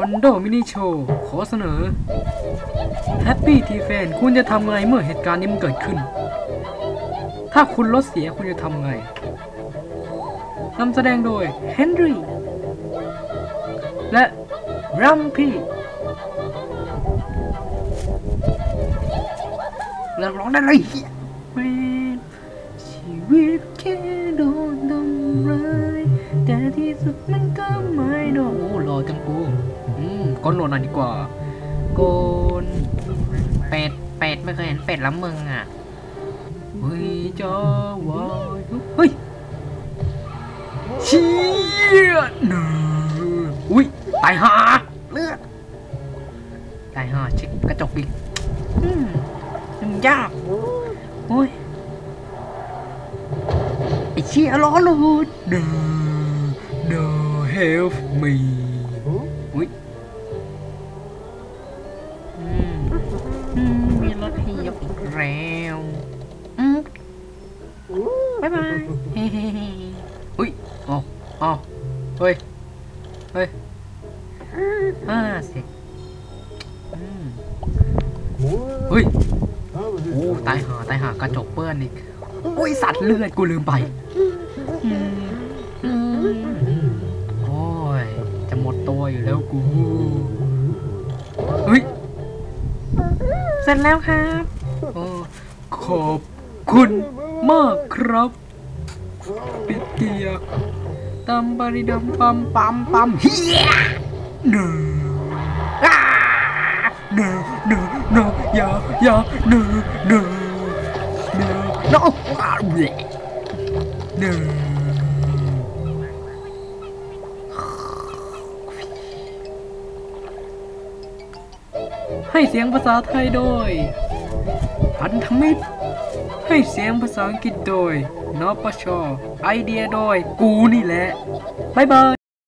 วันโดมินิโชว์ขอเสนอ Happy T Fan คุณจะทำไงเมื่อเหตุการณ์นี้มันเกิดขึ้น ถ้าคุณรถเสียคุณจะทำไงนำแสดงโดยเฮนรี่และรัมพี่เลิกร้องได้เลยเหี้ยแม่งชีวิตแค่โดนทำร้ายแต่ที่สุดมันก็ไม่โดนโอ้รอจังกู ก้นโหลดหน่อยดีกว่าโกนเป็ดเป็ดไม่เคยเห็นเป็ดแล้วมึงอะเฮ้ยจ้าวายเฮ้ยเชี่ยเนออุ้ยตายห่าเลือดตายห่าเช็คกระจกอีกอืมมันยากโอ้ยไอ้เชี่ยล้อหลุด No No help me อุ้ย มมีรถให้ยกอีกแล้วอืมบ๊ายบายเฮ้เฮ้เฮ้อุ้ยอ๋ออ๋อเฮ้ย เฮ้ยอ่าสิอืมเฮ้ย โอ้ตายหาตายหากระจกเปื้อนอีกโอ้ยสัตว์เลือดกูลืมไปอืมอืมโอ้ย จะหมดตัวอยู่แล้วกู เสร็จแล้วครับเออขอบคุณมากครับปิเตียตัมปาริดัมปัมปัมปัมเฮียเนออ้าเนอเนอเนออย่าอย่าเนอเนอเนอเนออ้าวเละเนอ ให้เสียงภาษาไทยโดย พันธมิตร ให้เสียงภาษาอังกฤษโดย นปช ไอเดียโดย กูนี่แหละ บ๊ายบาย